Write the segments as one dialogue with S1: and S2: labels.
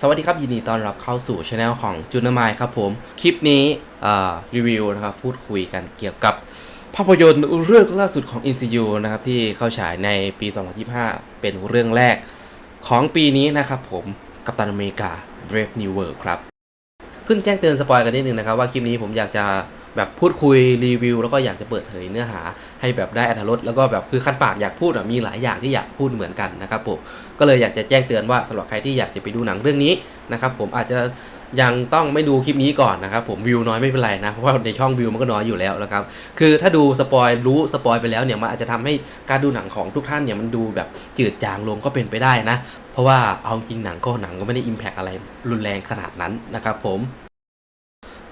S1: สวัสดีครับ ยินดีต้อนรับเข้าสู่ช anel ของจูน m ม d ครับผม คลิปนี้รีวิวนะครับ พูดคุยกันเกี่ยวกับภาพยนตร์เรื่องล่าสุดของ MCU นะครับ ที่เข้าฉายในปี 2025 เป็นเรื่องแรกของปีนี้นะครับผมกัปตันอเมริกา Brave New World ครับ เพิ่งแจ้งเตือนสปอยกันนิดนึงนะครับ ว่าคลิปนี้ผมอยากจะ แบบพูดคุยรีวิว แล้วก็อยากจะเปิดเผยเนื้อหา ให้แบบได้อรรถรสแล้วก็แบบคือคันปากอยากพูดมีหลายอย่างที่อยากพูดเหมือนกันนะครับผมก็เลยอยากจะแจ้งเตือนว่าสำหรับใครที่อยากจะไปดูหนังเรื่องนี้นะครับผมอาจจะยังต้องไม่ดูคลิปนี้ก่อนนะครับผมวิวน้อยไม่เป็นไรนะเพราะว่าในช่องวิวมันก็น้อยอยู่แล้วนะครับคือถ้าดูสปอยรู้สปอยไปแล้วเนี่ยมันอาจจะทำให้การดูหนังของทุกท่านเนี่ยมันดูแบบจืดจางลงก็เป็นไปได้นะ เพราะว่าเอาจริงหนังก็หนังก็ไม่ได้อิมแพกอะไรรุนแรงขนาดนั้นนะครับผม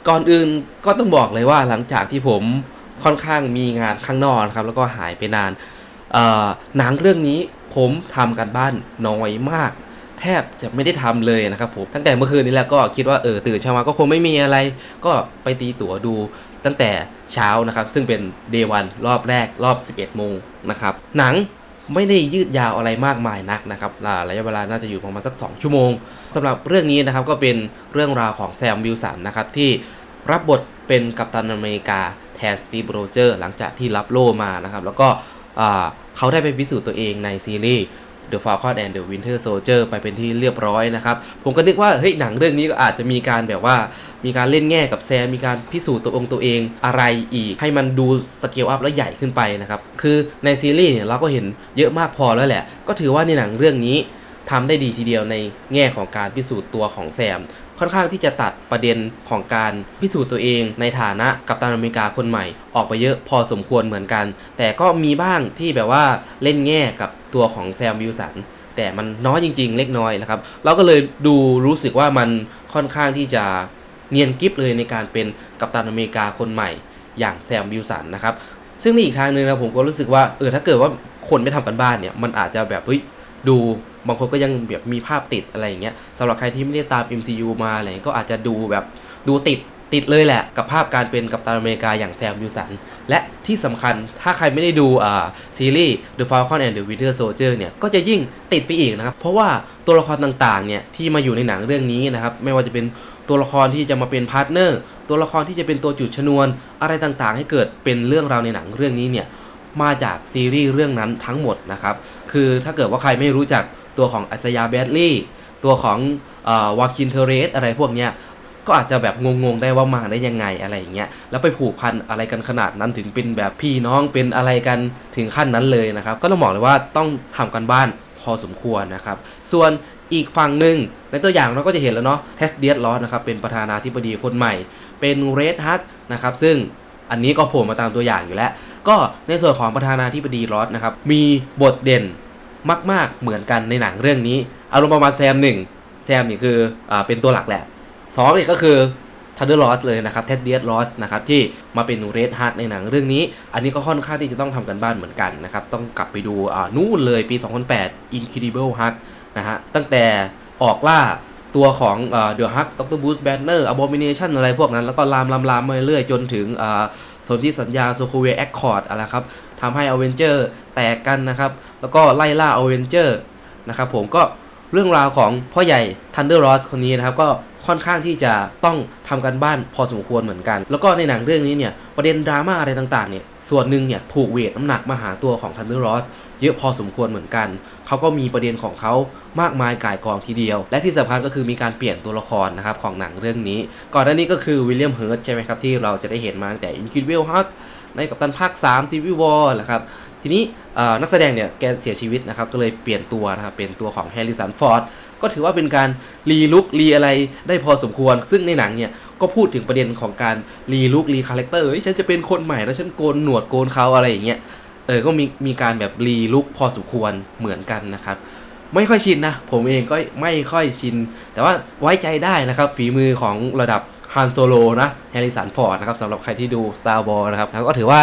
S1: ก่อนอื่นก็ต้องบอกเลยว่าหลังจากที่ผมค่อนข้างมีงานข้างนอกนะครับ แล้วก็หายไปนานหนังเรื่องนี้ผมทำกันบ้านน้อยมาก แทบจะไม่ได้ทำเลยนะครับผมตั้งแต่เมื่อคืนนี้แล้วก็คิดว่าเออตื่นเช้ามาก็คงไม่มีอะไร ก็ไปตีตั๋วดูตั้งแต่เช้านะครับ ซึ่งเป็นเดวันรอบแรกรอบ 11โมงนะครับหนัง ไม่ได้ยืดยาวอะไรมากมายนักนะครับอ่าระยะเวลาน่าจะอยู่ประมาณสัก 2 ชั่วโมงสำหรับเรื่องนี้นะครับก็เป็นเรื่องราวของแซมวิลสันนะครับที่รับบทเป็นกัปตันอเมริกาแทนสตีฟโรเจอร์หลังจากที่รับโล่มานะครับแล้วก็เขาได้ไปพิสูจน์ตัวเองในซีรีส์ The Falcon and the Winter Soldier ไปเป็นที่เรียบร้อยนะครับ ผมก็นึกว่าเฮ้ยหนังเรื่องนี้ก็อาจจะมีการแบบว่า มีการเล่นแง่กับแซม มีการพิสูจน์ตัวองค์ตัวเองอะไรอีก ให้มันดูสเกลอัพและใหญ่ขึ้นไปนะครับ คือในซีรีส์เนี่ยเราก็เห็นเยอะมากพอแล้วแหละ ก็ถือว่าในหนังเรื่องนี้ทำได้ดีทีเดียวในแง่ของการพิสูจน์ตัวของแซม ค่อนข้างที่จะตัดประเด็นของการพิสูจน์ตัวเองในฐานะกัปตันอเมริกาคนใหม่ ออกไปเยอะพอสมควรเหมือนกัน แต่ก็มีบ้างที่แบบว่าเล่นแง่กับตัวของแซมวิลสันแต่มันน้อยจริง ๆ เล็กน้อยนะครับ เราก็เลยดูรู้สึกว่ามันค่อนข้างที่จะเนียนกิฟเลยในการเป็นกัปตันอเมริกาคนใหม่ อย่างแซมวิลสันนะครับซึ่งในอีกทางหนึ่งนะผมก็รู้สึกว่าเออถ้าเกิดว่าคนไม่ทำกันบ้านเนี่ยมันอาจจะแบบเฮ้ย ดูบางคนก็ยังแบบมีภาพติดอะไรอย่างเงี้ยสำหรับใครที่ไม่ได้ตาม MCU มาอะไรเงี้ยก็อาจจะดูแบบดูติดติดเลยแหละ กับภาพการเป็นกัปตันอเมริกาอย่างแซมวิลสัน และที่สำคัญถ้าใครไม่ได้ดูอ่าซีรีส์ The Falcon and the Winter Soldier เนี่ย ก็จะยิ่งติดไปอีกนะครับ เพราะว่าตัวละครต่างๆ เนี่ย ที่มาอยู่ในหนังเรื่องนี้นะครับ ไม่ว่าจะเป็นตัวละครที่จะมาเป็นพาร์ทเนอร์ ตัวละครที่จะเป็นตัวจุดชนวน อะไรต่างๆ ให้เกิดเป็นเรื่องราวในหนังเรื่องนี้เนี่ย มาจากซีรีส์เรื่องนั้นทั้งหมดนะครับ คือถ้าเกิดว่าใครไม่รู้จักตัวของอัศยาแบดลี่ตัวของวาคินเทเรสอะไรพวกเนี้ยก็อาจจะแบบงงๆได้ว่ามาได้ยังไงอะไรอย่างเงี้ยแล้วไปผูกพันอะไรกันขนาดนั้นถึงเป็นแบบพี่น้องเป็นอะไรกันถึงขั้นนั้นเลยนะครับ ก็ต้องบอกเลยว่าต้องทำกันบ้านพอสมควรนะครับ ส่วนอีกฝั่งหนึ่งในตัวอย่างเราก็จะเห็นแล้วเนาะเทสเดียสลอสนะครับเป็นประธานาธิบดีคนใหม่ เป็นเรดฮักนะครับซึ่ง อันนี้ก็โผล่มาตามตัวอย่างอยู่แล้ว ก็ในส่วนของประธานาธิบดีรอสนะครับ มีบทเด่นมาก ๆ เหมือนกันในหนังเรื่องนี้ อารมณ์ประมาณแซมหนึ่งแซมนี่คืออ่าเป็นตัวหลักแหละสองนี่ก็คือทันเดอร์ลอสเลยนะครับเท็ดเดียสลอสนะครับที่มาเป็นเรดฮาร์ดในหนังเรื่องนี้ อันนี้ก็ค่อนข้างที่จะต้องทำกันบ้านเหมือนกันนะครับ ต้องกลับไปดูอ่านู่นเลยปี 2008 Incredible Hulk นะฮะตั้งแต่ออกล่า ตัวของเดอะฮักด็อกเตอร์บูสแบนเนอร์อบอมิเนชันอะไรพวกนั้น แล้วก็ลามลามลามมาเรื่อยจนถึงสนธิสัญญาโซคูเวแอคคอร์ดอะไรครับทำให้อเวนเจอร์แตกกันนะครับ แล้วก็ไล่ล่าอเวนเจอร์นะครับผมก็เรื่องราวของพ่อใหญ่ทันเดอร์รอสคนนี้นะครับก็ ค่อนข้างที่จะต้องทำกันบ้านพอสมควรเหมือนกัน แล้วก็ในหนังเรื่องนี้เนี่ยประเด็นดราม่าอะไรต่างๆเนี่ยส่วนหนึ่งเนี่ยถูกเวทน้ำหนักมาหาตัวของทันเดอร์รอสเยอะพอสมควรเหมือนกัน เขาก็มีประเด็นของเขามากมายก่ายกองทีเดียว และที่สำคัญก็คือมีการเปลี่ยนตัวละครนะครับของหนังเรื่องนี้ ก่อนหน้านี้ก็คือวิลเลียมเฮิร์ตใช่ไหมครับ ที่เราจะได้เห็นมาตั้งแต่ Incredible Hulk ในกัปตันภาค3 Civil War แหละครับทีนี้นักแสดงเนี่ยแกเสียชีวิตนะครับก็เลยเปลี่ยนตัวนะครับเป็นตัวของแฮร์ริสันฟอร์ด ก็ถือว่าเป็นการรีลุกรีอะไรได้พอสมควร ซึ่งในหนังเนี่ยก็พูดถึงประเด็นของการรีลุกรีคาแรคเตอร์เฮ้ยฉันจะเป็นคนใหม่แล้วฉันโกนหนวดโกนเขาอะไรอย่างเงี้ยเออก็มีมีการแบบรีลุกพอสมควรเหมือนกันนะครับไม่ค่อยชินนะ ผมเองก็ไม่ค่อยชิน แต่ว่าไว้ใจได้นะครับ ฝีมือของระดับฮันโซโลนะแฮร์ริสันฟอร์ดนะครับสำหรับใครที่ดู Star Wars นะครับแล้วก็ถือว่า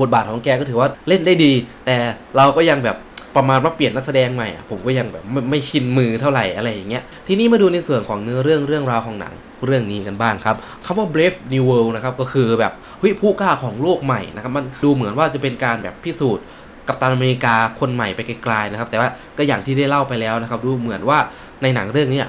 S1: บทบาทของแกก็ถือว่าเล่นได้ดี แต่เราก็ยังแบบ ประมาณว่าเปลี่ยนนักแสดงใหม่อะผมก็ยังแบบไม่ไม่ชินมือเท่าไหร่อะไรอย่างเงี้ยทีนี้มาดูในส่วนของเนื้อเรื่องเรื่องราวของหนังเรื่องนี้กันบ้างครับคำว่า Brave New World นะครับก็คือแบบเฮ้ยผู้กล้าของโลกใหม่นะครับมันดูเหมือนว่าจะเป็นการแบบพิสูจน์กับตันอเมริกาคนใหม่ไปไกลๆนะครับ แต่ว่าก็อย่างที่ได้เล่าไปแล้วนะครับ ดูเหมือนว่าในหนังเรื่องนี้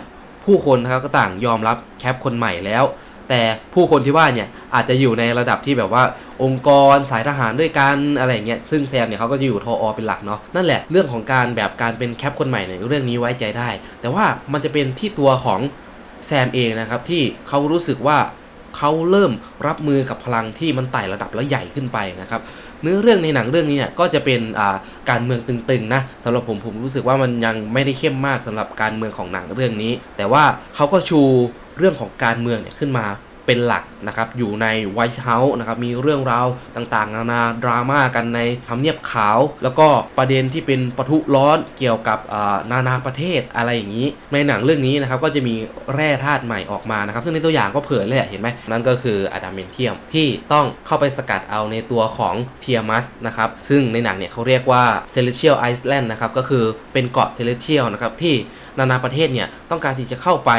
S1: ผู้คนนะครับก็ต่างยอมรับแคปคนใหม่แล้ว แต่ผู้คนที่ว่าเนี่ยอาจจะอยู่ในระดับที่แบบว่าองค์กรสายทหารด้วยกันอะไรอย่างเงี้ยซึ่งแซมเนี่ยเขาก็จะอยู่ทออเป็นหลักเนาะนั่นแหละเรื่องของการแบบการเป็นแคปคนใหม่เนี่ยเรื่องนี้ไว้ใจได้ แต่ว่ามันจะเป็นที่ตัวของแซมเองนะครับที่เขารู้สึกว่าเขาเริ่มรับมือกับพลังที่มันไต่ระดับและใหญ่ขึ้นไปนะครับเนื้อเรื่องในหนังเรื่องนี้เนี่ยก็จะเป็นการเมืองตึงๆนะสำหรับผมผมรู้สึกว่ามันยังไม่ได้เข้มมากสำหรับการเมืองของหนังเรื่องนี้ แต่ว่าเขาก็ชู เรื่องของการเมืองเนี่ยขึ้นมาเป็นหลักนะครับอยู่ในไวท์เฮาส์นะครับมีเรื่องราวต่างๆ นานาดราม่ากันในทำเนียบขาว แล้วก็ประเด็นที่เป็นปะทุร้อนเกี่ยวกับนานาประเทศอะไรอย่างนี้ ในหนังเรื่องนี้นะครับก็จะมีแร่ธาตุใหม่ออกมานะครับซึ่งในตัวอย่างก็เผยเลยเห็นไหมนั่นก็คืออะดามเมนเทียมที่ต้องเข้าไปสกัดเอาในตัวของเทียมัสนะครับซึ่งในหนังเนี่ยเขาเรียกว่า Celestial Island นด์นะครับก็คือเป็นเกาะ Celestial นะครับที่นานาประเทศเนี่ยต้องการที่จะเข้าไป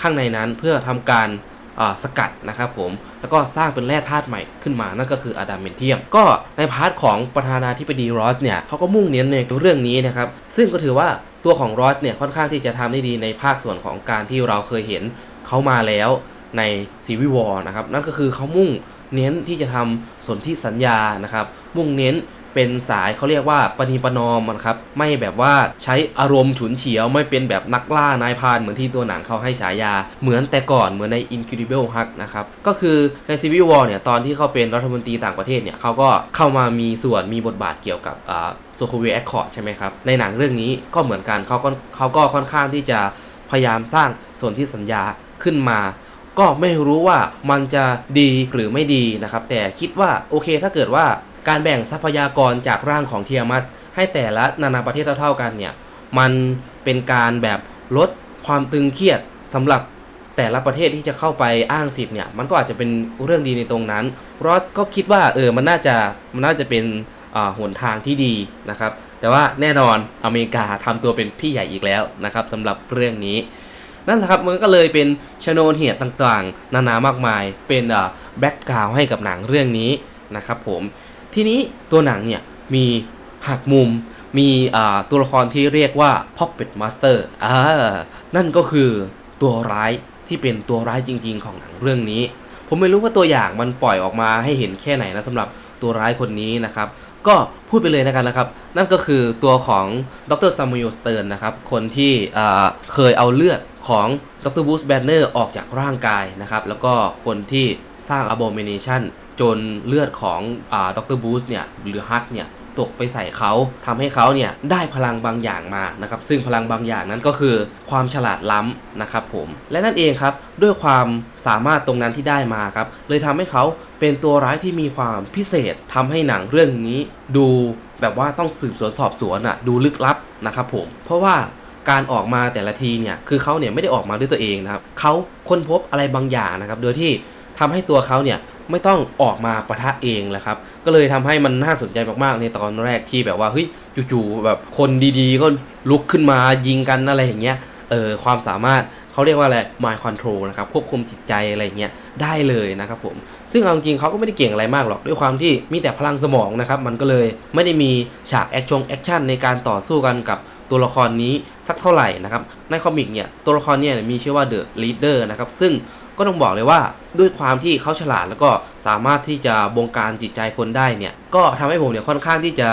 S1: ข้างในนั้นเพื่อทำการสกัดนะครับผม แล้วก็สร้างเป็นแร่ธาตุใหม่ขึ้นมา นั่นก็คืออะดามเมนเทียม ก็ในพาร์ทของประธานาธิบดีรอสเนี่ยเขาก็มุ่งเน้นในเรื่องนี้นะครับ ซึ่งก็ถือว่าตัวของรอสเนี่ยค่อนข้างที่จะทำได้ดีในภาคส่วนของการที่เราเคยเห็นเขามาแล้วในซีวิวอร์นะครับ นั่นก็คือเขามุ่งเน้นที่จะทำสนธิสัญญานะครับ มุ่งเน้น เป็นสายเขาเรียกว่าปณีปนอมนะครับไม่แบบว่าใช้อารมณ์ฉุนเฉียว ไม่เป็นแบบนักล่านายพานเหมือนที่ตัวหนังเขาให้ฉายา เหมือนแต่ก่อนเหมือนใน Incredible Hulk นะครับก็คือใน Civil War เนี่ยตอนที่เขาเป็นรัฐมนตรีต่างประเทศเนี่ยเขาก็เข้ามามีส่วนมีบทบาทเกี่ยวกับโซโคเวียแอคคอร์ดใช่ไหมครับในหนังเรื่องนี้ก็เหมือนกันเขาก็เขาก็ค่อนข้างที่จะพยายามสร้างส่วนที่สัญญาขึ้นมาก็ไม่รู้ว่ามันจะดีหรือไม่ดีนะครับ แต่คิดว่าโอเคถ้าเกิดว่า การแบ่งทรัพยากรจากร่างของเทียมัส ให้แต่ละนานาประเทศเท่าๆกันเนี่ยมันเป็นการแบบลดความตึงเครียดสำหรับแต่ละประเทศที่จะเข้าไปอ้างสิทธิ์เนี่ยมันก็อาจจะเป็นเรื่องดีในตรงนั้นรอสก็คิดว่าเออมันน่าจะมันน่าจะเป็นหนทางที่ดีนะครับ แต่ว่าแน่นอนอเมริกาทำตัวเป็นพี่ใหญ่อีกแล้วนะครับสำหรับเรื่องนี้ นั่นแหละครับมันก็เลยเป็นชนวนเหตุต่างๆ นานามากมายเป็นแบ็กกราวให้กับหนังเรื่องนี้นะครับผม ทีนี้ตัวหนังเนี่ยมีหักมุมมีตัวละครที่เรียกว่า Puppet Master อ่านั่นก็คือตัวร้ายที่เป็นตัวร้ายจริง ๆ ของหนังเรื่องนี้ ผมไม่รู้ว่าตัวอย่างมันปล่อยออกมาให้เห็นแค่ไหนนะสำหรับตัวร้ายคนนี้นะครับ ก็พูดไปเลยนะครับนะครับ นั่นก็คือตัวของดรซามู l ลสเติร์นนะครับ คนที่เคยเอาเลือดของดรบูสแบนเนอร์ออกจากร่างกายนะครับ แล้วก็คนที่สร้าง Abomination จนเลือดของอาดรบูสเนี่ยหรือฮักเนี่ยตกไปใส่เขาทำให้เขาเนี่ยได้พลังบางอย่างมานะครับซึ่งพลังบางอย่างนั้นก็คือความฉลาดล้ำนะครับผมและนั่นเองครับด้วยความสามารถตรงนั้นที่ได้มาครับเลยทำให้เขาเป็นตัวร้ายที่มีความพิเศษทำให้หนังเรื่องนี้ดูแบบว่าต้องสืบสวนสอบสวนอะดูลึกลับนะครับผมเพราะว่าการออกมาแต่ละทีเนี่ยคือเขาเนี่ยไม่ได้ออกมาด้วยตัวเองนะครับเขาค้นพบอะไรบางอย่างนะครับโดยที่ทำให้ตัวเขาเนี่ย ไม่ต้องออกมาประทะเองแหละครับ ก็เลยทำให้มันน่าสนใจมากๆในตอนแรกที่แบบว่าเฮ้ยจู่ๆแบบคนดีๆ ก็ลุกขึ้นมายิงกันอะไรอย่างเงี้ยเออความสามารถเขาเรียกว่าอะไร mind control นะครับควบคุมจิตใจอะไรอย่างเงี้ยได้เลยนะครับผมซึ่งเอาจริงเขาก็ไม่ได้เก่งอะไรมากหรอกด้วยความที่มีแต่พลังสมองนะครับมันก็เลยไม่ได้มีฉากแอคชั่นในการต่อสู้กันกับ ตัวละครนี้สักเท่าไหร่นะครับในคอมิกเนี่ยตัวละครเนี่ยมีชื่อว่า The Leader นะครับซึ่งก็ต้องบอกเลยว่าด้วยความที่เขาฉลาดแล้วก็สามารถที่จะบงการจิตใจคนได้เนี่ยก็ทำให้ผมเนี่ยค่อนข้างที่จะ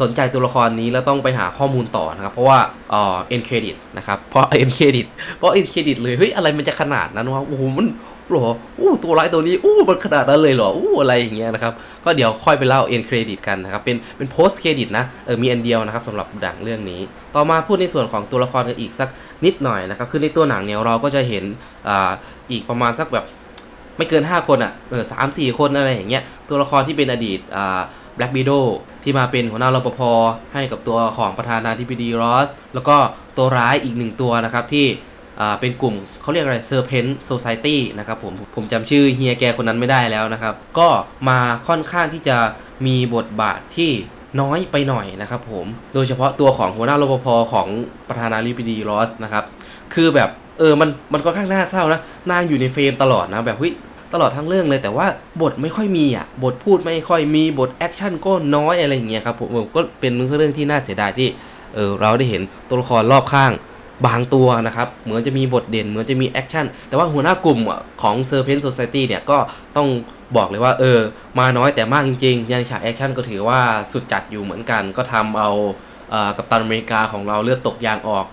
S1: สนใจตัวละครนี้แล้วต้องไปหาข้อมูลต่อนะครับ เพราะว่าเอ่อ end credit นะครับเพราะ end credit เพราะ end credit เลยเฮ้ยอะไรมันจะขนาดนั้นวะโอ้โหมัน หรออู้ตัวร้ายตัวนี้อู้มันขนาดนั้นเลยเหรออู้อะไรอย่างเงี้ยนะครับก็เดี๋ยวค่อยไปเล่า end credit กันนะครับเป็นเป็น post credit นะเออมีอันเดียวนะครับสำหรับหนังเรื่องนี้ ต่อมาพูดในส่วนของตัวละครกันอีกสักนิดหน่อยนะครับคือในตัวหนังเนี่ยเราก็จะเห็นอ่าอีกประมาณสักแบบไม่เกิน 5 คนอะเออสามสี่คนอะไรอย่างเงี้ยตัวละครที่เป็นอดีตอ่าแบล็กบีโดที่มาเป็นหัวหน้ารปภให้กับตัวของประธานาธิบดีรอสแล้วก็ตัวร้ายอีกหนึ่งตัวนะครับที่ เป็นกลุ่มเขาเรียกอะไรเซอร์เพนโซซ i ตี้นะครับผมผมจำชื่อเฮียแกคนนั้นไม่ได้แล้วนะครับ ก็มาค่อนข้างที่จะมีบทบาทที่น้อยไปหน่อยนะครับผม โดยเฉพาะตัวของหัวหน้ารปภของประธานาธิบดีรอสนะครับ คือแบบเออ มัน มันก็ข้างหน้าเศร้านะ นางอยู่ในเฟรมตลอดนะ แบบเฮ้ย ตลอดทั้งเรื่องเลย แต่ว่าบทไม่ค่อยมีอะ บทพูดไม่ค่อยมี บทแอคชั่นก็น้อยอะไรอย่างเงี้ยครับผม ก็เป็นเรื่องที่น่าเสียดายที่ เออ เราได้เห็นตัวละครรอบข้าง บางตัวนะครับ เหมือนจะมีบทเด่น เหมือนจะมีแอคชั่น แต่ว่าหัวหน้ากลุ่มอะของ Serpent Society เนี่ยก็ต้องบอกเลยว่าเออ มาน้อยแต่มากจริงๆ ยันฉากแอคชั่นก็ถือว่าสุดจัดอยู่เหมือนกัน ก็ทำเอาเอ่อกัปตันอเมริกาของเราเลือดตกยางออก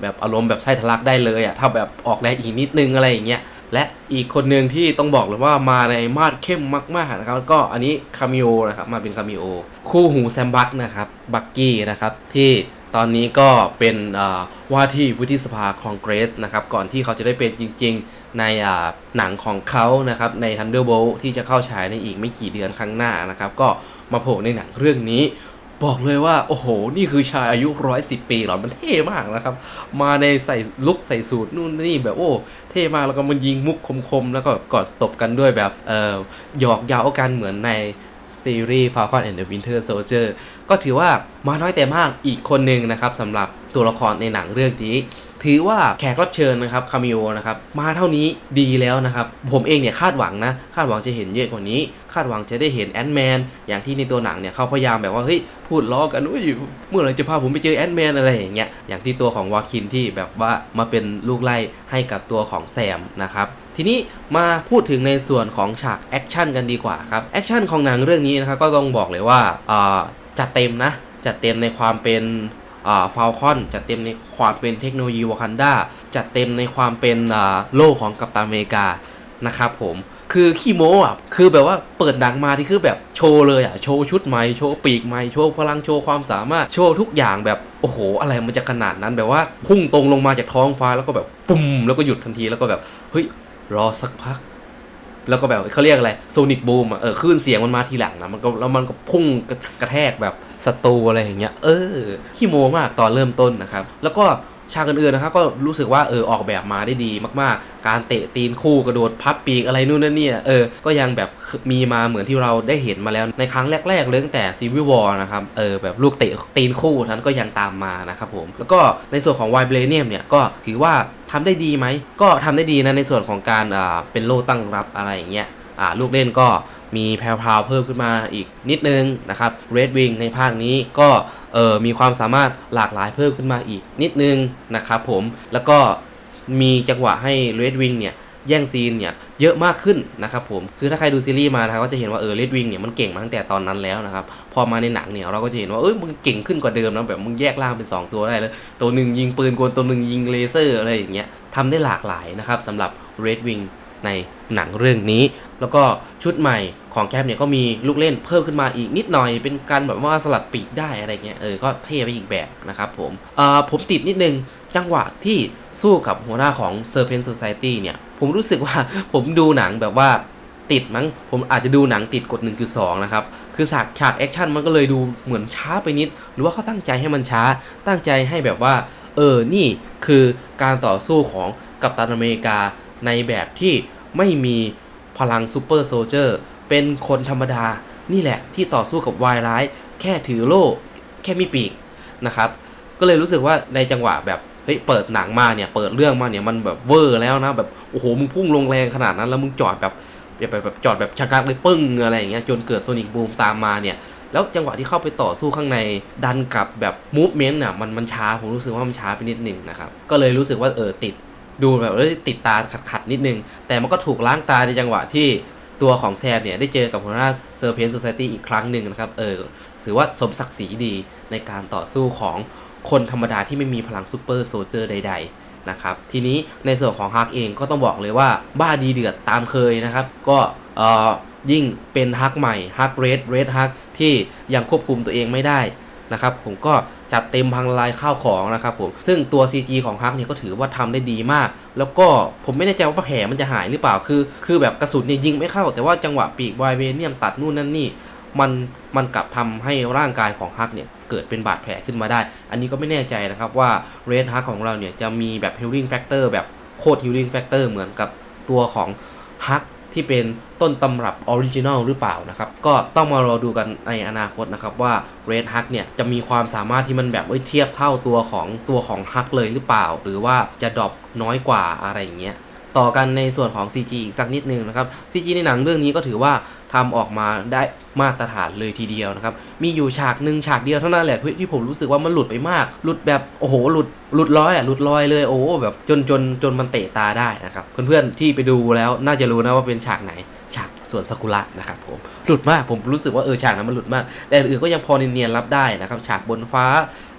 S1: แบบอารมณ์แบบไส้ทะลักได้เลยอะถ้าแบบออกแรงอีกนิดนึงอะไรอย่างเงี้ย และอีกคนหนึ่งที่ต้องบอกเลยว่ามาในมาดเข้มมากๆนะครับ ก็อันนี้คามิโอนะครับ มาเป็นคามิโอ คู่หูแซมบักนะครับ บักกี้นะครับที่ ตอนนี้ก็เป็นว่าที่วุฒิสภาคองเกรสนะครับ ก่อนที่เขาจะได้เป็นจริง ๆ ในหนังของเขานะครับ ใน Thunderbolt ที่จะเข้าฉายในอีกไม่กี่เดือนข้างหน้านะครับ ก็มาโผล่ในหนังเรื่องนี้ บอกเลยว่า โอ้โห นี่คือชายอายุร้อยสิบปีหรอ มันเท่มากนะครับ มาในใส่ลุกใส่สูตรนู่นนี่แบบโอ้ เท่มากแล้วก็มันยิงมุกคมๆ แล้วก็กอดตบกันด้วยแบบเอ่อหยอกเย้ากันเหมือนใน ซีรีส์ Falcon and the Winter Soldier ก็ถือว่ามาน้อยแต่มากอีกคนหนึ่งนะครับสำหรับตัวละครในหนังเรื่องนี้ ถือว่าแขกรับเชิญนะครับคามิโอนะครับมาเท่านี้ดีแล้วนะครับ ผมเองเนี่ยคาดหวังนะ คาดหวังจะเห็นเยอะกว่านี้ คาดหวังจะได้เห็นแอนด์แมนอย่างที่ในตัวหนังเนี่ยเขาพยายามแบบว่าเฮ้ยพูดล้อกันว่าเมื่อไหรจะพาผมไปเจอแอนด์แมนอะไรอย่างเงี้ยอย่างที่ตัวของวาคินที่แบบว่ามาเป็นลูกไล่ให้กับตัวของแซมนะครับทีนี้มาพูดถึงในส่วนของฉากแอคชั่นกันดีกว่าครับแอคชั่นของหนังเรื่องนี้นะครับก็ต้องบอกเลยว่าาจัดเต็มนะจัดเต็มในความเป็นฟาลคอนจัดเต็มในความเป็นเทคโนโลยีวากันดาจัดเต็มในความเป็นโลกของกัปตันอเมริกานะครับผม คือขี้โม้อะ คือแบบว่าเปิดหนังมาที่คือแบบโชว์เลยอะ โชว์ชุดใหม่ โชว์ปีกใหม่ โชว์พลัง โชว์ความสามารถ โชว์ทุกอย่างแบบ โอ้โห อะไรมันจะขนาดนั้นแบบว่าพุ่งตรงลงมาจากท้องฟ้าแล้วก็แบบปุ่มแล้วก็หยุดทันทีแล้วก็แบบ เฮ้ย รอสักพัก แล้วก็แบบเขาเรียกอะไรโซนิกบูมอะ เออคลื่นเสียงมันมาทีหลังนะมันก็แล้วมันก็พุ่งกระกระแทกแบบศัตรูอะไรอย่างเงี้ย เออขี้โมมากตอนเริ่มต้นนะครับ แล้วก็ ฉากอื่นๆนะครับก็รู้สึกว่าเออออกแบบมาได้ดีมากๆ การเตะตีนคู่กระโดดพับปีกอะไรนู่นนั่นเนี่ยเออก็ยังแบบมีมาเหมือนที่เราได้เห็นมาแล้วในครั้งแรกๆเลยตั้งแต่ซีวิวอร์นะครับเออแบบลูกเตะตีนคู่นั้นก็ยังตามมานะครับผมแล้วก็ในส่วนของไวเบลเนียมเนี่ยก็ถือว่าทำได้ดีไหมก็ทำได้ดีนะในส่วนของการอ่าเป็นโล่ตั้งรับอะไรอย่างเงี้ย ลูกเล่นก็มีแพรวๆเพิ่มขึ้นมาอีกนิดนึงนะครับ Red Wing ในภาคนี้ก็เออมีความสามารถหลากหลายเพิ่มขึ้นมาอีกนิดนึงนะครับผมแล้วก็มีจังหวะให้ Red Wing เนี่ยแย่งซีนเนี่ยเยอะมากขึ้นนะครับผม คือถ้าใครดูซีรีส์มานะครับก็จะเห็นว่าเออ Red Wing เนี่ยมันเก่งมาตั้งแต่ตอนนั้นแล้วนะครับ พอมาในหนังเนี่ยเราก็จะเห็นว่าเอ้ยมึงเก่งขึ้นกว่าเดิมนะแบบมึงแยกร่างเป็น 2 ตัวได้แล้ว ตัวหนึ่งยิงปืนกลตัวหนึ่งยิงเลเซอร์อะไรอย่างเงี้ยทำได้หลากหลายนะครับสำหรับ Red Wing ในหนังเรื่องนี้ แล้วก็ชุดใหม่ของแคปเนี่ยก็มีลูกเล่นเพิ่มขึ้นมาอีกนิดหน่อย เป็นการแบบว่าสลัดปีกได้อะไรเงี้ยเออก็เท่ไปอีกแบบนะครับผมเอ่อผมติดนิดนึงจังหวะที่สู้กับหัวหน้าของ Serpent Society เนี่ย ผมรู้สึกว่าผมดูหนังแบบว่าติดมั้งผมอาจจะดูหนังติดกด 1.2 นะครับ คือฉากฉากแอคชั่นมันก็เลยดูเหมือนช้าไปนิด หรือว่าเขาตั้งใจให้มันช้า ตั้งใจให้แบบว่า เออ นี่คือการต่อสู้ของกัปตันอเมริกา ในแบบที่ไม่มีพลังซูเปอร์โซลเจอร์ เป็นคนธรรมดา นี่แหละที่ต่อสู้กับวายร้าย แค่ถือโล่แค่มีปีกนะครับ ก็เลยรู้สึกว่าในจังหวะแบบเฮ้ยเปิดหนังมาเนี่ยเปิดเรื่องมาเนี่ยมันแบบเวอร์แล้วนะแบบโอ้โหมึงพุ่งลงแรงขนาดนั้นแล้วมึงจอดแบบแบบแบบจอดแบบชะกักเลยปึ้งอะไรอย่างเงี้ยจนเกิดโซนิกบูมตามมาเนี่ยแล้วจังหวะที่เข้าไปต่อสู้ข้างในดันกับแบบมูฟเมนต์อะมันมันช้าผมรู้สึกว่ามันช้าไปนิดหนึ่งนะครับ ก็เลยรู้สึกว่าเออติด ดูแบบติดตาขัดขัดๆนิดนึง แต่มันก็ถูกล้างตาในจังหวะที่ตัวของแซมเนี่ยได้เจอกับหัวหน้าเซอร์เพน s ซ c i ตี้อีกครั้งหนึ่งนะครับ เออถือว่าสมศักดิ์ศรีดีในการต่อสู้ของคนธรรมดาที่ไม่มีพลังซูเปอร์โซลเจอร์ใด ๆ นะครับ ทีนี้ในส่วนของฮักเองก็ต้องบอกเลยว่าบ้าดีเดือดตามเคยนะครับ ก็เอ่อยิ่งเป็นฮักใหม่ฮักเรดเรดฮักที่ยังควบคุมตัวเองไม่ได้ นะครับผมก็จัดเต็มพังลายข้าวของนะครับผมซึ่งตัว CG ของฮักเนี่ยก็ถือว่าทำได้ดีมาก แล้วก็ผมไม่แน่ใจว่าแผลมันจะหายหรือเปล่าคือ คือแบบกระสุนเนี่ยยิงไม่เข้า แต่ว่าจังหวะปีกไวเวเนียมตัดนู่นนั่นนี่มันมันกลับทำให้ร่างกายของฮักเนี่ยเกิดเป็นบาดแผลขึ้นมาได้ อันนี้ก็ไม่แน่ใจนะครับว่าเรดฮักของเราเนี่ยจะมีแบบ healing factor แบบโคตร healing factor เหมือนกับตัวของฮัก ที่เป็นต้นตำรับออริจินอลหรือเปล่านะครับ ก็ต้องมารอดูกันในอนาคตนะครับว่า Red Hulk เนี่ยจะมีความสามารถที่มันแบบเอ้ยเทียบเท่าตัวของตัวของฮักเลยหรือเปล่า หรือว่าจะดรอปน้อยกว่าอะไรอย่างเงี้ยต่อกันในส่วนของ CG อีกสักนิดนึงนะครับ CG ในหนังเรื่องนี้ก็ถือว่า ทำออกมาได้มาตรฐานเลยทีเดียวนะครับ มีอยู่ฉากหนึ่งฉากเดียวเท่านั้นแหละที่ผมรู้สึกว่ามันหลุดไปมาก หลุดแบบโอ้โหหลุดหลุดร้อยอะหลุดลอยเลยโอ้แบบจนจนจนมันเตะตาได้นะครับ เพื่อนๆที่ไปดูแล้วน่าจะรู้นะว่าเป็นฉากไหนฉากสวนซากุระนะครับผมหลุดมากผมรู้สึกว่าเออฉากนั้นมันหลุดมาก แต่อื่นก็ยังพอเนียนๆรับได้นะครับ ฉากบนฟ้า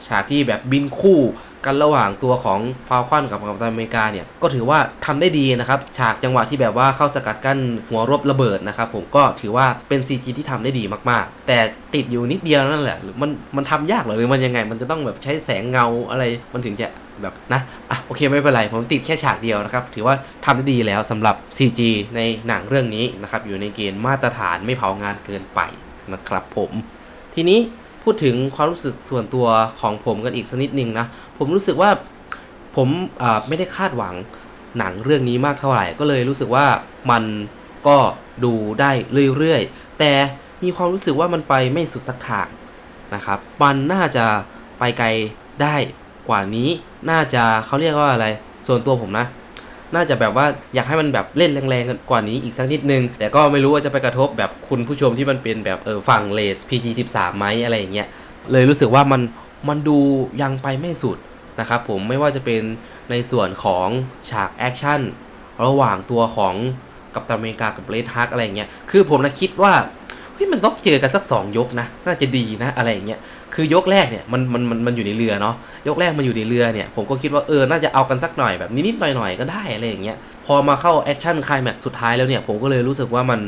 S1: ฉากที่แบบบินคู่ กันระหว่างตัวของฟาลคอนกับกัปตันอเมริกาเนี่ยก็ถือว่าทำได้ดีนะครับฉากจังหวะที่แบบว่าเข้าสกัดกั้นหัวรบระเบิดนะครับผมก็ถือว่าเป็น CG ที่ทำได้ดีมากๆ แต่ติดอยู่นิดเดียวนั่นแหละหรือมันมันทำยากเหรอหรือมันยังไง มันจะต้องแบบใช้แสงเงาอะไรมันถึงจะแบบนะอะโอเคไม่เป็นไร ผมติดแค่ฉากเดียวนะครับ ถือว่าทำได้ดีแล้วสำหรับ CG ในหนังเรื่องนี้นะครับ อยู่ในเกณฑ์มาตรฐานไม่เผางานเกินไปนะครับผม ทีนี้ พูดถึงความรู้สึกส่วนตัวของผมกันอีกสักนิดนึงนะ ผมรู้สึกว่าผมาไม่ได้คาดหวังหนังเรื่องนี้มากเท่าไหร่ ก็เลยรู้สึกว่ามันก็ดูได้เรื่อยๆ แต่มีความรู้สึกว่ามันไปไม่สุดสักทางนะครับ มันน่าจะไปไกลได้กว่านี้ น่าจะเขาเรียกว่าอะไร ส่วนตัวผมนะ น่าจะแบบว่าอยากให้มันแบบเล่นแรงๆกันกว่านี้อีกสักนิดนึง แต่ก็ไม่รู้ว่าจะไปกระทบแบบคุณผู้ชมที่มันเป็นแบบเออฝั่งเลท PG 13 ไหมอะไรอย่างเงี้ยเลยรู้สึกว่ามันมันดูยังไปไม่สุดนะครับผมไม่ว่าจะเป็นในส่วนของฉากแอคชั่นระหว่างตัวของกัปตันอเมริกากับเรดฮักอะไรเงี้ยคือผมนะคิดว่า ฮ้ยมันต้องเจอกันสักสองยกนะ น่าจะดีนะอะไรอย่างเงี้ย คือยกแรกเนี่ยมันมันมันมันอยู่ในเรือเนาะ ยกแรกมันอยู่ในเรือเนี่ย ผมก็คิดว่าเออ น่าจะเอากันสักหน่อยแบบนิดๆหน่อยๆก็ได้อะไรอย่างเงี้ย พอมาเข้าแอคชั่นคลายแม็กสุดท้ายแล้วเนี่ย ผมก็เลยรู้สึกว่ามัน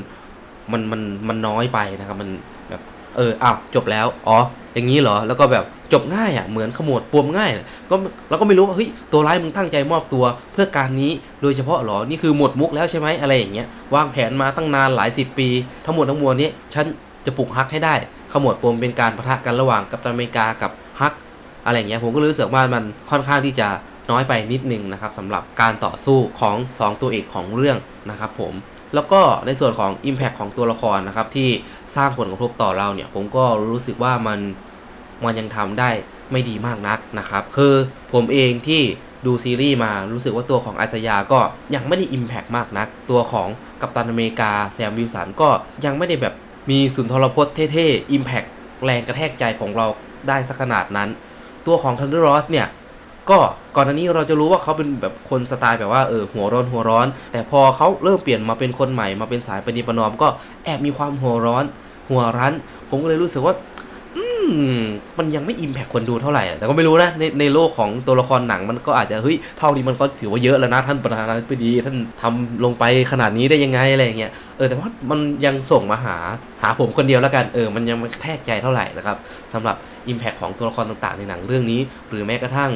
S1: มันมันมันน้อยไปนะครับ มันแบบเอออ้าวจบแล้ว อ๋อ อย่างนี้เหรอ แล้วก็แบบจบง่ายอะ เหมือนขมวดปวมง่าย ก็เราก็ไม่รู้ว่าเฮ้ยตัวร้ายมึงตั้งใจมอบตัวเพื่อการนี้โดยเฉพาะเหรอ นี่คือหมดมุกแล้วใช่ไหมอะไรอย่างเงี้ย วางแผนมาตั้งนานหลายสิบปี ทั้งหมดทั้งมวลนี้ฉันจะปลุกฮักให้ได้ ขมวดปมเป็นการประทะกันระหว่างกัปตันอเมริกากับฮัก อะไรอย่างเงี้ย ผมก็รู้สึกว่ามันค่อนข้างที่จะน้อยไปนิดนึงนะครับสำหรับการต่อสู้ของ 2 ตัวเอกของเรื่องนะครับผม แล้วก็ในส่วนของ Impact ของตัวละครนะครับ ที่สร้างผลกระทบต่อเราเนี่ย ผมก็รู้สึกว่ามันมันยังทำได้ไม่ดีมากนักนะครับ คือผมเองที่ดูซีรีส์มารู้สึกว่าตัวของอาสยาก็ยังไม่ได้ Impact มากนัก ตัวของกัปตันอเมริกาแซมวิลสันก็ยังไม่ได้แบบมีสุนทรพจน์เท่ๆ Impact แรงกระแทกใจของเราได้สักขนาดนั้น ตัวของทันเดอร์รอสเนี่ย ก็ก่อนหน้านี้เราจะรู้ว่าเขาเป็นแบบคนสไตล์แบบว่าเออหัวร้อนหัวร้อน แต่พอเขาเริ่มเปลี่ยนมาเป็นคนใหม่มาเป็นสายปฏิปนอมก็แอบมีความหัวร้อน หัวรั้น ผมก็เลยรู้สึกว่า มันยังไม่อิมแพคคนดูเท่าไหร่ แต่ก็ไม่รู้นะ ในในโลกของตัวละครหนังมันก็อาจจะเฮ้ยเท่านี้มันก็ถือว่าเยอะแล้วนะท่านประธานาธิบดีท่านทำลงไปขนาดนี้ได้ยังไงอะไรเงี้ยเออแต่ว่ามันยังส่งมาหาหาผมคนเดียวแล้วกันเออมันยังไม่แทกใจเท่าไหร่นะครับสำหรับ Impact ของตัวละครต่างๆ ในหนังเรื่องนี้ หรือแม้กระทั่ง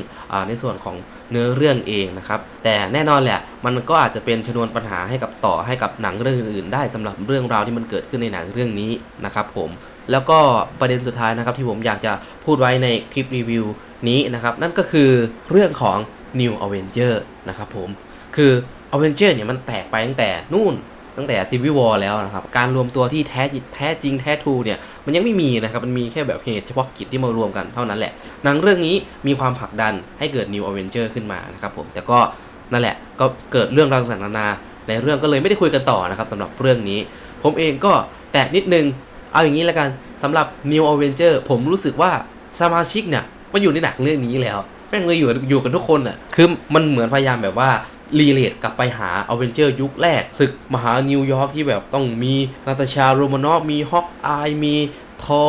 S1: ในส่วนของเนื้อเรื่องเองนะครับ แต่แน่นอนแหละ มันก็อาจจะเป็นชนวนปัญหาให้กับต่อให้กับหนังเรื่องอื่นๆ ได้สำหรับเรื่องราวที่มันเกิดขึ้นในหนังเรื่องนี้นะครับผม แล้วก็ประเด็นสุดท้ายนะครับที่ผมอยากจะพูดไว้ในคลิปรีวิวนี้นะครับ นั่นก็คือเรื่องของ New Avenger นะครับผม คือ Avenger เนี่ยมันแตกไปตั้งแต่นู่นตั้งแต่ Civil War แล้วนะครับ การรวมตัวที่แท้จิแท้จริงแท้ทูเนี่ย มันยังไม่มีนะครับ มันมีแค่แบบเหตุเฉพาะกิจที่มารวมกันเท่านั้นแหละ หนังเรื่องนี้มีความผลักดันให้เกิด New Avenger ขึ้นมานะครับผม แต่ก็นั่นแหละก็เกิดเรื่องราวต่างๆนานา ในเรื่องก็เลยไม่ได้คุยกันต่อนะครับสำหรับเรื่องนี้ ผมเองก็แตกนิดนึง เอาอย่างนี้แล้วกันสำหรับ New Avenger ผมรู้สึกว่าสมาชิกเนี่ยมันอยู่ในหนังเรื่องนี้แล้วแม่งเลยอยู่อยู่กันทุกคนอะคือมันเหมือนพยายามแบบว่ารีเลทกลับไปหาอเวนเจอร์ยุคแรก ศึกมหานิวยอร์กที่แบบต้องมีนาตาชาโรมานอฟมีฮอกอายมีทอ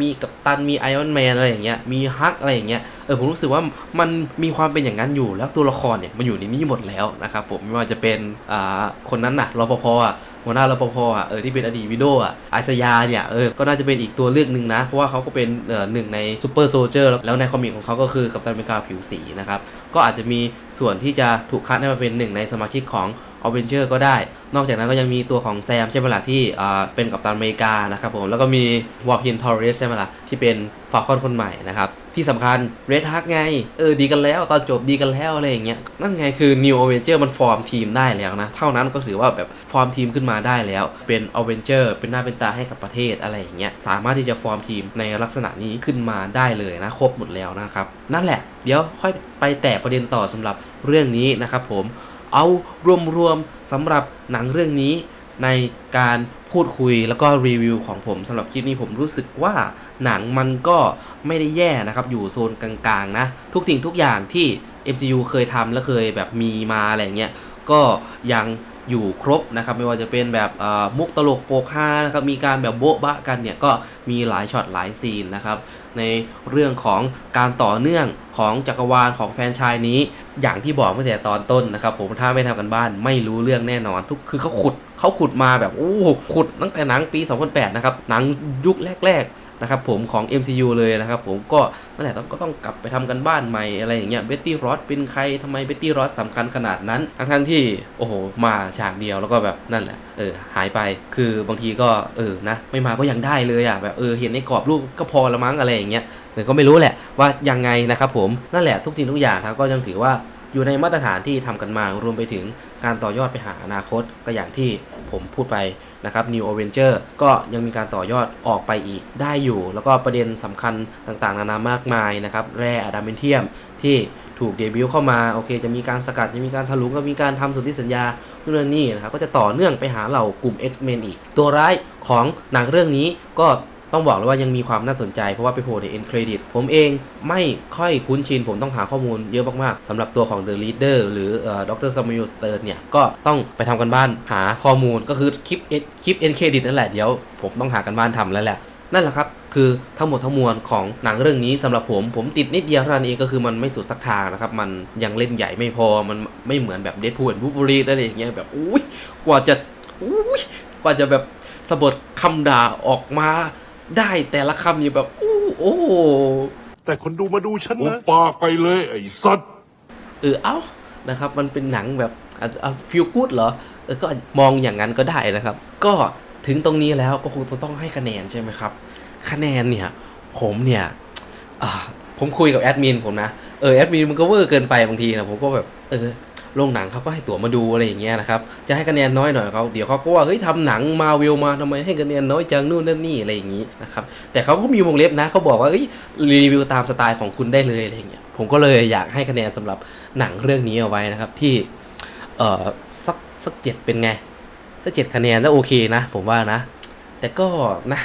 S1: มีกัปตันมีไอออนแมนอะไรอย่างเงี้ยมีฮักอะไรอย่างเงี้ยเออผมรู้สึกว่ามันมีความเป็นอย่างนั้นอยู่แล้วตัวละครเนี่ยมันอยู่ในนี้หมดแล้วนะครับผมไม่ว่าจะเป็นอ่าคนนั้นน่ะรปภอะ หัวหน้ารปภอะเออที่เป็นอดีตวิโดอะอาสยาเนี่ยเออก็น่าจะเป็นอีกตัวเลือกหนึ่งนะ เพราะว่าเขาก็เป็นเอ่อหนึ่งในซูเปอร์โซเจอร์แล้วในคอมิกของเขาก็คือกัปตันอเมริกาผิวสีนะครับก็อาจจะมีส่วนที่จะถูกคัดให้มาเป็นหนึ่งในสมาชิกของ อเวนเจอร์ก็ได้ นอกจากนั้นก็ยังมีตัวของแซมใช่ไหมล่ะที่เป็นกัปตันอเมริกานะครับผม แล้วก็มีวอร์คินทอร์เรสใช่ไหมล่ะที่เป็นฟาคอนคนใหม่นะครับ ที่สำคัญเรดฮักไง เออดีกันแล้ว ตอนจบดีกันแล้วอะไรอย่างเงี้ย นั่นไงคือ New Avenger มันฟอร์มทีมได้แล้วนะ เท่านั้นก็ถือว่าแบบฟอร์มทีมขึ้นมาได้แล้ว เป็น Avenger เป็นหน้าเป็นตาให้กับประเทศอะไรอย่างเงี้ย สามารถที่จะฟอร์มทีมในลักษณะนี้ขึ้นมาได้เลยนะ ครบหมดแล้วนะครับ นั่นแหละ เดี๋ยวค่อยไปแตะประเด็นต่อสำหรับเรื่องนี้นะครับผม เอารวมๆสำหรับหนังเรื่องนี้ในการพูดคุยแล้วก็รีวิวของผมสำหรับคลิปนี้ผมรู้สึกว่าหนังมันก็ไม่ได้แย่นะครับ อยู่โซนกลางๆ นะ ทุกสิ่งทุกอย่างที่ MCU เคยทำและเคยแบบมีมาอะไรเงี้ยก็ยังอยู่ครบนะครับ ไม่ว่าจะเป็นแบบมุกตลกโปกฮานะครับมีการแบบโบ๊ะบะกันเนี่ยก็มีหลายช็อตหลายซีนนะครับ ในเรื่องของการต่อเนื่องของจักรวาลของแฟนชายนี้ อย่างที่บอกตั้งแต่ตอนต้นนะครับ ผมถ้าไม่ทำกันบ้านไม่รู้เรื่องแน่นอน ทุกคือเขาขุดเขาขุดมาแบบโอ้โหขุดตั้งแต่หนังปี 2008 นะครับ หนังยุคแรกๆนะครับผมของ MCU เลยนะครับผมก็นั่นแหละต้องก็ต้องกลับไปทำกันบ้านใหม่อะไรอย่างเงี้ยเบตตี้รอสเป็นใครทำไมเบตตี้รอสสำคัญขนาดนั้น ทั้งทั้งที่โอ้โหมาฉากเดียวแล้วก็แบบนั่นแหละเออหายไปคือบางทีก็เออนะไม่มาก็ยังได้เลยอะแบบเออเห็นในกรอบรูปก็พอละมั้งอะไรอย่างเงี้ยเออก็ไม่รู้แหละ ว่ายังไงนะครับผมนั่นแหละทุกสิ่งทุกอย่างนะครับก็ยังถือว่าอยู่ในมาตรฐานที่ทำกันมารวมไปถึงการต่อยอดไปหาอนาคตก็อย่างที่ผมพูดไปนะครับ New Avenger ก็ยังมีการต่อยอดออกไปอีกได้อยู่ แล้วก็ประเด็นสำคัญต่างๆ นานามากมายนะครับ แร่อะดามเมนเทียมที่ถูกเดบิวต์เข้ามา โอเค จะมีการสกัด จะมีการทะลุก็มีการทำสนธิสัญญาเรื่องนี้นะครับ ก็จะต่อเนื่องไปหาเหล่ากลุ่ม X-Men อีก ตัวร้ายของหนังเรื่องนี้ก็ ต้องบอกเลยว่ายังมีความน่าสนใจเพราะว่าไปโผล่ใน end credit ผมเองไม่ค่อยคุ้นชิน ผมต้องหาข้อมูลเยอะมากๆสำหรับตัวของ The Leader หรือดร Samuel Stern เนี่ย ก็ต้องไปทำกันบ้านหาข้อมูลก็คือคลิป end- คลิป end credit นั่นแหละเดี๋ยวผมต้องหากันบ้านทำแล้วแหละนั่นแหละครับ คือทั้งหมดทั้งมวลของหนังเรื่องนี้สำหรับผม ผมติดนิดเดียวเท่านั้นเองก็คือมันไม่สุดสักทางนะครับ มันยังเล่นใหญ่ไม่พอ มันไม่เหมือนแบบเด p พู l บูบูรีอะไรอย่างเงี้ยแบบอุ้ยกว่าจะอุ้ยกว่าจะแบบสะบัดคำด่าออกมา ได้แต่ละคำนี่แบบอู้โอ้
S2: แต่คนดูมาดูฉัน
S3: อุ
S2: นะ
S3: ปากไปเลยไอ้สัตว์
S1: เออเอ้านะครับ มันเป็นหนังแบบฟิลกูดเหรอเออก็มองอย่างนั้นก็ได้นะครับ ก็ถึงตรงนี้แล้วก็คงต้องให้คะแนนใช่ไหมครับ คะแนนเนี่ย ผมเนี่ยอ่าผมคุยกับแอดมินผมนะเออแอดมินมันก็เวอร์เกินไปบางทีนะผมก็แบบเออ โรงหนังเขาก็ให้ตั๋วมาดูอะไรอย่างเงี้ยนะครับจะให้คะแนนน้อยหน่อยเขาเดี๋ยวเขาก็ว่าเฮ้ยทำหนังมาเวลมาทำไมให้คะแนนน้อยจังนู่นนั่นนี่อะไรอย่างงี้นะครับแต่เขาก็มีวงเล็บนะเขาบอกว่าเอ้ยรีวิวตามสไตล์ของคุณได้เลยอะไรอย่างเงี้ยผมก็เลยอยากให้คะแนนสำหรับหนังเรื่องนี้เอาไว้นะครับที่เออสักสักเจ็ดเป็นไงถ้าเจ็ดคะแนนก็โอเคนะ ผมว่านะ แต่ก็นะ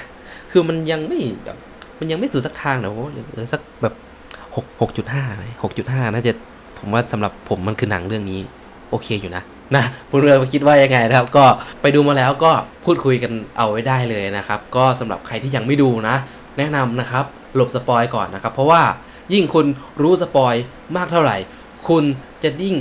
S1: คือมันยังไม่แบบมันยังไม่สุดสักทางนะผมว่าเหลือสักแบบหกหกจุดห้าหกจุดห้าน่าจะ ผมว่าสำหรับผมมันคือหนังเรื่องนี้ โอเคอยู่นะนะคุณเรือคิดว่ายังไงนะครับ ก็ไปดูมาแล้วก็พูดคุยกันเอาไว้ได้เลยนะครับ ก็สำหรับใครที่ยังไม่ดูนะ แนะนำนะครับ หลบสปอยก่อนนะครับ เพราะว่ายิ่งคุณรู้สปอยมากเท่าไหร่ คุณจะยิ่ง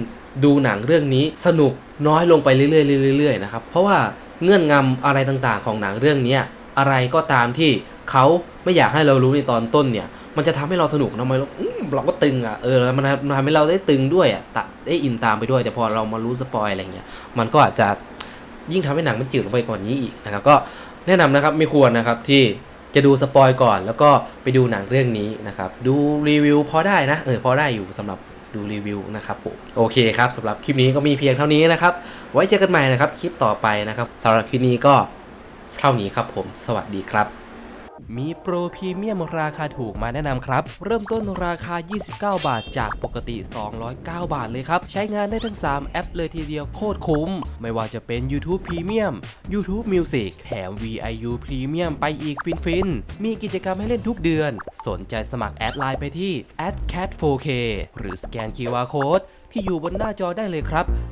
S1: ดูหนังเรื่องนี้สนุกน้อยลงไปเรื่อยๆเรื่อยๆนะครับ เพราะว่าเงื่อนงำอะไรต่างๆ ของหนังเรื่องนี้อะไรก็ตามที่เขาไม่อยากให้เรารู้ในตอนต้นเนี่ย มันจะทำให้เราสนุกทำไมเราอืมเราก็ตึงอะเออมันทำมันทำให้เราได้ตึงด้วยอะตะได้อินตามไปด้วยแต่พอเรามารู้สปอยอะไรเงี้ยมันก็อาจจะยิ่งทำให้หนังมันจืดลงไปกว่านี้อีกนะครับก็แนะนำนะครับไม่ควรนะครับที่จะดูสปอยก่อน แล้วก็ไปดูหนังเรื่องนี้นะครับ ดูรีวิวพอได้นะเออพอได้อยู่สำหรับดูรีวิวนะครับผมโอเคครับสำหรับคลิปนี้ก็มีเพียงเท่านี้นะครับ ไว้เจอกันใหม่นะครับคลิปต่อไปนะครับสำหรับคลิปนี้ก็เท่านี้ครับผม สวัสดีครับ มีโปรพรีเมียมราคาถูกมาแนะนำครับ เริ่มต้นราคา 29 บาท จากปกติ 209 บาทเลยครับ ใช้งานได้ทั้ง 3 แอปเลยทีเดียวโคตรคุ้ม ไม่ว่าจะเป็น YouTube Premium YouTube Music แถม VIU Premium ไปอีกฟินๆ มีกิจกรรมให้เล่นทุกเดือน สนใจสมัครแอดไลน์ไปที่ @cat4k หรือสแกน QR Code ที่อยู่บนหน้าจอได้เลยครับ